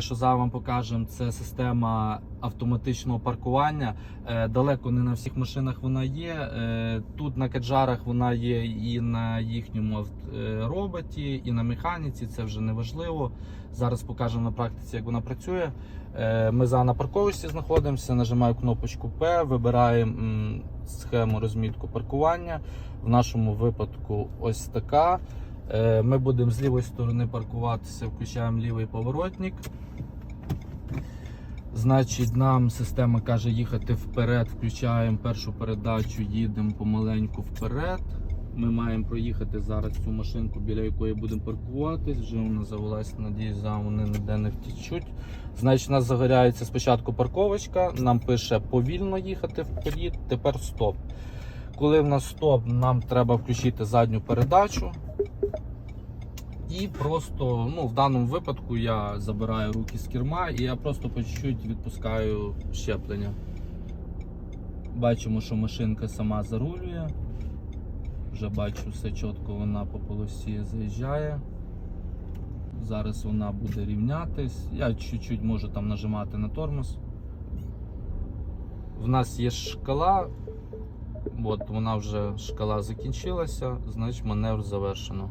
Що зараз вам покажемо, це система автоматичного паркування. Е, Далеко не на всіх машинах вона є. Е, Тут на кеджарах вона є і на їхньому е, роботі, і на механіці. Це вже не важливо. Зараз покажемо на практиці, як вона працює. Ми зараз на парковочці знаходимося. Нажимаю кнопочку P, вибираємо схему розмітку паркування. В нашому випадку ось така. Е, Ми будемо з лівої сторони паркуватися, включаємо лівий поворотник. Значить, нам система каже їхати вперед, включаємо першу передачу, їдемо помаленьку вперед. Ми маємо проїхати зараз цю машинку, біля якої будемо паркуватись. Вже вона завелась, надіюсь, за вони ніде не втічуть. Значить, у нас загоряється спочатку парковочка, нам пише повільно їхати вперед, тепер стоп. Коли в нас стоп, нам треба включити задню передачу. І просто, ну, в даному випадку я забираю руки з керма і я просто по чуть-чуть відпускаю щеплення. Бачимо, що машинка сама зарулює. Вже бачу все чітко, вона по полосі заїжджає. Зараз вона буде рівнятись. Я чуть-чуть можу там нажимати на тормоз. В нас є шкала. От вона вже шкала закінчилася, значить маневр завершено.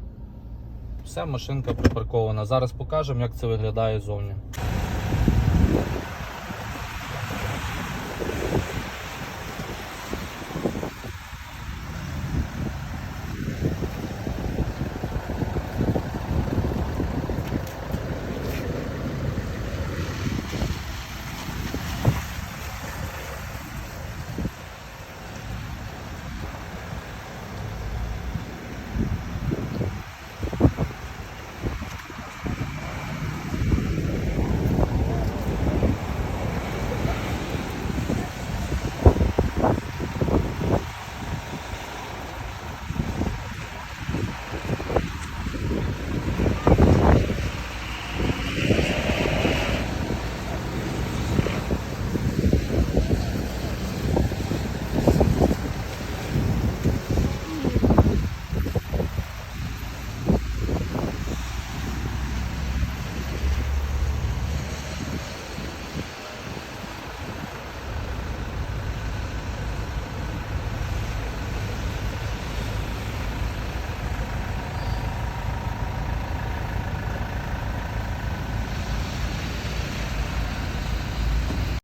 Все, машинка припаркована. Зараз покажемо, як це виглядає зовні.